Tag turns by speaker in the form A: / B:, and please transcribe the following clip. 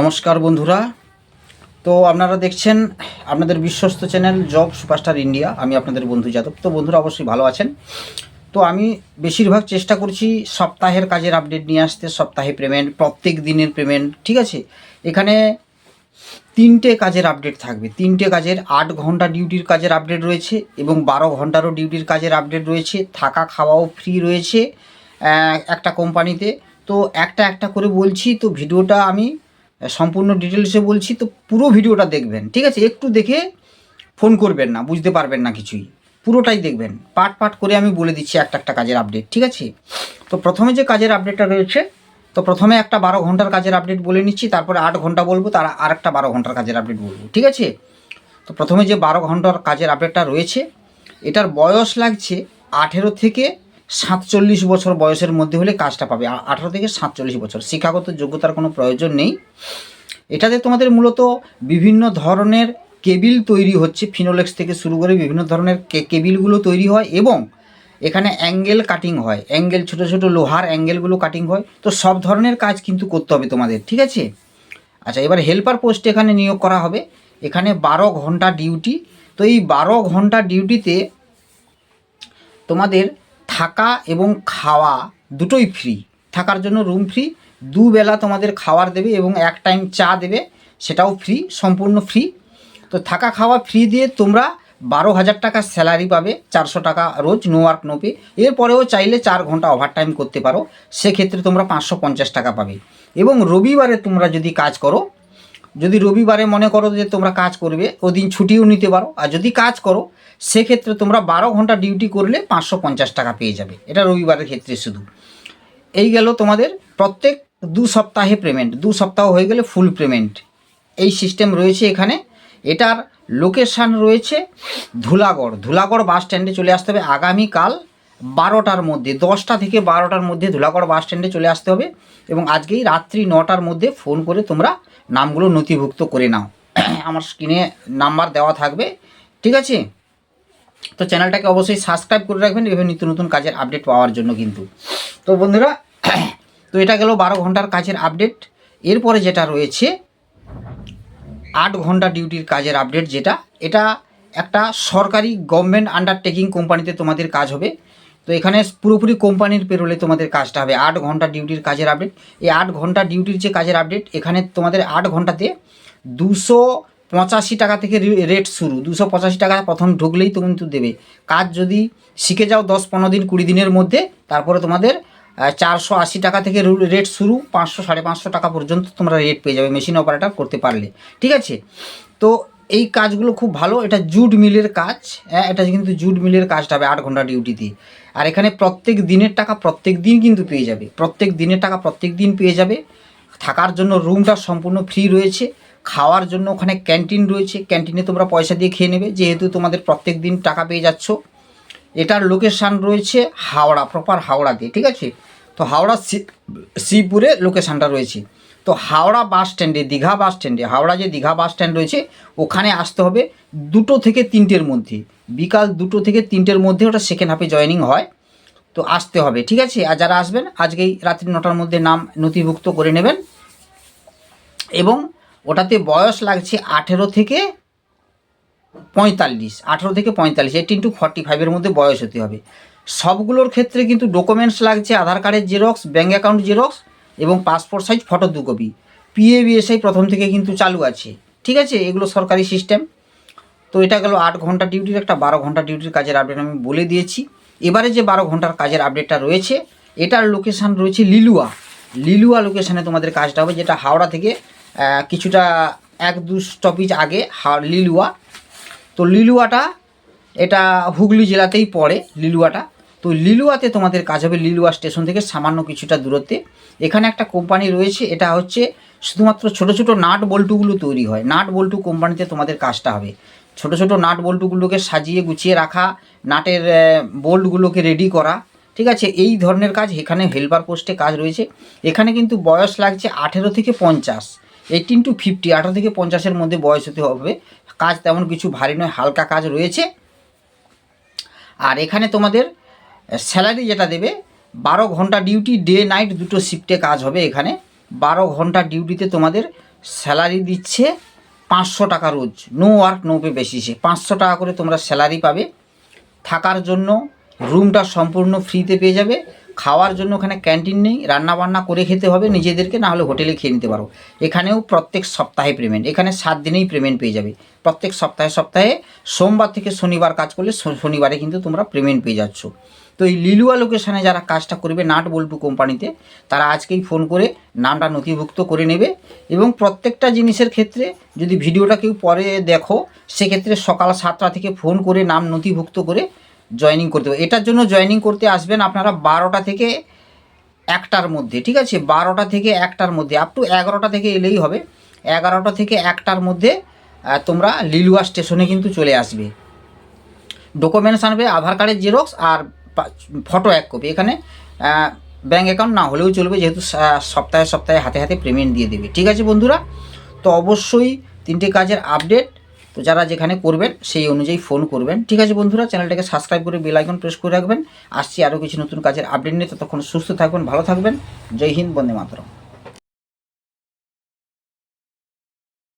A: নমস্কার বন্ধুরা। তো আপনারা দেখছেন আপনাদের বিশ্বস্ত চ্যানেল জব সুপারস্টার ইন্ডিয়া। আমি আপনাদের বন্ধু যাদব। তো বন্ধুরা, অবশ্যই ভালো আছেন। তো আমি বেশিরভাগ চেষ্টা করছি সপ্তাহের কাজের আপডেট নিয়ে আসতে, সপ্তাহে পেমেন্ট প্রত্যেক দিনের পেমেন্ট ঠিক আছে? এখানে তিনটে কাজের আপডেট থাকবে। তিনটে কাজের আট ঘণ্টা ডিউটির কাজের আপডেট রয়েছে এবং বারো ঘন্টারও ডিউটির কাজের আপডেট রয়েছে। থাকা, খাওয়াও ফ্রি রয়েছে একটা কোম্পানিতে তো একটা একটা করে বলছি। তো ভিডিওটা আমি সম্পূর্ণ ডিটেলসে বলছি, তো পুরো ভিডিওটা দেখবেন, ঠিক আছে? একটু দেখে ফোন করবেন না, বুঝতে পারবেন না কিছুই। পুরোটাই দেখবেন। পার্ট পার্ট করে আমি বলে দিচ্ছি একটা একটা কাজের আপডেট ঠিক আছে? তো প্রথমে যে কাজের আপডেটটা রয়েছে, তো প্রথমে একটা বারো ঘণ্টার কাজের আপডেট বলে নিচ্ছি, তারপরে আট ঘণ্টা বলব, তার আর একটা বারো ঘণ্টার কাজের আপডেট বলব, ঠিক আছে? তো প্রথমে যে বারো ঘণ্টার কাজের আপডেটটা রয়েছে, এটার বয়স লাগছে আঠেরো থেকে সাতচল্লিশ বছর বয়সের মধ্যে হলে কাজটা পাবে। আঠেরো থেকে সাতচল্লিশ বছর। শিক্ষাগত যোগ্যতার কোনো প্রয়োজন নেই। এটাতে তোমাদের মূলত বিভিন্ন ধরনের কেবিল তৈরি হচ্ছে। ফিনোলেক্স থেকে শুরু করে বিভিন্ন ধরনের কেবিলগুলো তৈরি হয় এবং এখানে অ্যাঙ্গেল কাটিং হয়। অ্যাঙ্গেল ছোট ছোট লোহার অ্যাঙ্গেলগুলো কাটিং হয়। তো সব ধরনের কাজ কিন্তু করতে হবে তোমাদের, ঠিক আছে? আচ্ছা এবার হেল্পার পোস্ট এখানে নিয়োগ করা হবে। এখানে বারো ঘণ্টা ডিউটি। তো এই বারো ঘণ্টা ডিউটিতে তোমাদের থাকা এবং খাওয়া দুটোই ফ্রি থাকার জন্য রুম ফ্রি দুবেলা তোমাদের খাওয়ার দেবে এবং এক টাইম চা দেবে, সেটাও ফ্রি সম্পূর্ণ ফ্রি তো থাকা খাওয়া ফ্রি দিয়ে তোমরা বারো হাজার টাকা স্যালারি পাবে, চারশো টাকা রোজ নো ওয়ার্ক নো পে এরপরেও চাইলে চার ঘণ্টা ওভার টাইম করতে পারো, সেক্ষেত্রে তোমরা পাঁচশো পঞ্চাশ টাকা পাবে। এবং রবিবারে তোমরা যদি কাজ করো যদি রবিবারে মনে করো যে তোমরা কাজ করবে, ওদিন ছুটিও নিতে পারো। আর যদি কাজ করো, সেক্ষেত্রে তোমরা বারো ঘণ্টা ডিউটি করলে পাঁচশো পঞ্চাশ টাকা পেয়ে যাবে। এটা রবিবারের ক্ষেত্রে শুধু। এই গেল তোমাদের প্রত্যেক দু সপ্তাহে পেমেন্ট দু সপ্তাহ হয়ে গেলে ফুল পেমেন্ট এই সিস্টেম রয়েছে এখানে। এটার লোকেশান রয়েছে ধুলাগড়। ধুলাগড় বাস স্ট্যান্ডে চলে আসতে হবে। আগামীকাল বারোটার মধ্যে, দশটা থেকে বারোটার মধ্যে ধুলাগড় বাস স্ট্যান্ডে চলে আসতে হবে এবং আজকেই রাত্রি নটার মধ্যে ফোন করে তোমরা নামগুলো নথিভুক্ত করে নাও। আমার স্ক্রিনে নাম্বার দেওয়া থাকবে, ঠিক আছে? তো চ্যানেলটাকে অবশ্যই সাবস্ক্রাইব করে রাখবেন, এভাবে নিত্য নতুন কাজের আপডেট পাওয়ার জন্য কিন্তু। তো বন্ধুরা, তো এটা গেল বারো ঘণ্টার কাজের আপডেট। এরপরে যেটা রয়েছে, আট ঘণ্টা ডিউটির কাজের আপডেট যেটা, এটা একটা সরকারি গভর্নমেন্ট আন্ডারটেকিং কোম্পানিতে তোমাদের কাজ হবে। তো এখানে পুরোপুরি কোম্পানির পেরোলে তোমাদের কাজটা হবে। আট ঘণ্টা ডিউটির কাজের আপডেট এই আট ঘণ্টা ডিউটির যে কাজের আপডেট এখানে তোমাদের আট ঘন্টাতে দুশো পঁচাশি টাকা থেকে রেট শুরু। দুশো পঁচাশি টাকা প্রথম ঢুকলেই তুমি কিন্তু দেবে। কাজ যদি শিখে যাও দশ পনেরো দিন, কুড়ি দিনের মধ্যে, তারপরে তোমাদের চারশো আশি টাকা থেকে রেট শুরু। পাঁচশো, সাড়ে পাঁচশো টাকা পর্যন্ত তোমরা রেট পেয়ে যাবে মেশিন অপারেটার করতে পারলে। ঠিক আছে? তো এই কাজগুলো খুব ভালো, এটা জুট মিলের কাজ হ্যাঁ এটা কিন্তু জুট মিলের কাজটা হবে আট ঘণ্টা ডিউটিতে। আর এখানে প্রত্যেক দিনের টাকা প্রত্যেক দিন কিন্তু পেয়ে যাবে, প্রত্যেক দিনের টাকা প্রত্যেক দিন পেয়ে যাবে। থাকার জন্য রুমটা সম্পূর্ণ ফ্রি রয়েছে, খাওয়ার জন্য ওখানে ক্যান্টিন রয়েছে, ক্যান্টিনে তোমরা পয়সা দিয়ে খেয়ে নেবে, যেহেতু তোমাদের প্রত্যেক দিন টাকা পেয়ে যাচ্ছ। এটার লোকেশান রয়েছে হাওড়া প্রপার হাওড়াতে, ঠিক আছে? তো হাওড়া শ্রীপুরে লোকেশানটা রয়েছে। তো হাওড়া বাস স্ট্যান্ডে দীঘা বাস স্ট্যান্ডে হাওড়া যে দীঘা বাস স্ট্যান্ড রয়েছে, ওখানে আসতে হবে দুটো থেকে তিনটের মধ্যে। বিকাল দুটো থেকে তিনটের মধ্যে ওটা সেকেন্ড হাফে জয়েনিং হয়, তো আসতে হবে, ঠিক আছে? আর যারা আসবেন, আজকেই রাত্রি নটার মধ্যে নাম নথিভুক্ত করে নেবেন। এবং ওটাতে বয়স লাগছে আঠেরো থেকে পঁয়তাল্লিশ, আঠেরো থেকে পঁয়তাল্লিশ এইটিন টু ফর্টি ফাইভের মধ্যে বয়স হতে হবে। সবগুলোর ক্ষেত্রে কিন্তু ডকুমেন্টস লাগছে, আধার কার্ডের জেরক্স ব্যাঙ্ক অ্যাকাউন্ট জেরক্স এবং পাসপোর্ট সাইজ ফটো দু কপি পিএবিএসআই প্রথম থেকে কিন্তু চালু আছে। ঠিক আছে? এগুলো সরকারি সিস্টেম তো এটা গেল আট ঘণ্টা ডিউটির একটা বারো ঘণ্টা ডিউটির কাজের আপডেট আমি বলে দিয়েছি। এবারে যে বারো ঘণ্টার কাজের আপডেটটা রয়েছে, এটার লোকেশান রয়েছে লিলুয়া। লিলুয়া লোকেশানে তোমাদের কাজটা হবে, যেটা হাওড়া থেকে কিছুটা এক দু স্টপিজ আগে লিলুয়া। তো লিলুয়াটা এটা হুগলি জেলাতেই পড়ে, লিলুয়াটা। তো লিলুয়াতে তোমাদের কাজ হবে লিলুয়া স্টেশন থেকে সামান্য কিছুটা দূরত্বে। এখানে একটা কোম্পানি রয়েছে, এটা হচ্ছে শুধুমাত্র ছোট ছোট নাট বল্টুগুলো তৈরি হয়। নাট বল্টু কোম্পানিতে তোমাদের কাজটা হবে। ছোট ছোট নাট বল্টুগুলোকে সাজিয়ে গুছিয়ে রাখা, নাটের বোল্টগুলোকে রেডি করা, ঠিক আছে? এই ধরনের কাজ এখানে হেল্পার পোস্টে কাজ রয়েছে। এখানে কিন্তু বয়স লাগছে আঠেরো থেকে পঞ্চাশ। এইটিন টু ফিফটি আঠেরো থেকে পঞ্চাশের মধ্যে বয়স হতে হবে। কাজ তেমন কিছু ভারী নয়, হালকা কাজ রয়েছে। আর এখানে তোমাদের স্যালারি যেটা দেবে, বারো ঘণ্টা ডিউটি ডে নাইট দুটো শিফটে কাজ হবে এখানে। বারো ঘণ্টা ডিউটিতে তোমাদের স্যালারি দিচ্ছে পাঁচশো টাকা রোজ। নো ওয়ার্ক নো পে বেসিসে পাঁচশো টাকা করে তোমরা স্যালারি পাবে। থাকার জন্য রুমটা সম্পূর্ণ ফ্রিতে পেয়ে যাবে। খাওয়ার জন্য ওখানে ক্যান্টিন নেই। রান্না বান্না করে খেতে হবে নিজেদেরকে না হলে হোটেলে খেয়ে নিতে পারো। এখানেও প্রত্যেক সপ্তাহে পেমেন্ট এখানে সাত দিনেই পেমেন্ট পেয়ে যাবে। প্রত্যেক সপ্তাহে সপ্তাহে সোমবার থেকে শনিবার কাজ করলে শনিবারে কিন্তু তোমরা পেমেন্ট পেয়ে যাচ্ছ। তো এই লিলুয়া লোকেশানে যারা কাজটা করবে নাট বল্টু কোম্পানিতে, তারা আজকেই ফোন করে নামটা নথিভুক্ত করে নেবে এবং প্রত্যেকটা জিনিসের ক্ষেত্রে যদি ভিডিওটা কেউ পরে দেখো, সেক্ষেত্রে সকাল সাতটা থেকে ফোন করে নাম নথিভুক্ত করে জয়েনিং করতে হবে। এটার জন্য জয়েনিং করতে আসবেন আপনারা বারোটা থেকে একটার মধ্যে, ঠিক আছে? বারোটা থেকে একটার মধ্যে আপ টু এগারোটা থেকে এলেই হবে। এগারোটা থেকে একটার মধ্যে তোমরা লিলুয়া স্টেশনে কিন্তু চলে আসবে। ডকুমেন্টস আনবে, আধার কার্ডের জেরক্স আর ফটো এক কপি। এখানে ব্যাঙ্ক অ্যাকাউন্ট না হলেও চলবে যেহেতু সপ্তাহে সপ্তাহে হাতে হাতে পেমেন্ট দিয়ে দেবে। ঠিক আছে বন্ধুরা? তো অবশ্যই তিনটে কাজের আপডেট তো যারা যেখানে করবেন, সেই অনুযায়ী ফোন করবেন। ঠিক আছে বন্ধুরা? চ্যানেলটাকে সাবস্ক্রাইব করে বেল আইকন প্রেস করে রাখবেন। আসছি আরও কিছু নতুন কাজের আপডেট নিয়ে। ততক্ষণ সুস্থ থাকবেন ভালো থাকবেন। জয় হিন্দ, বন্দে মাতরম।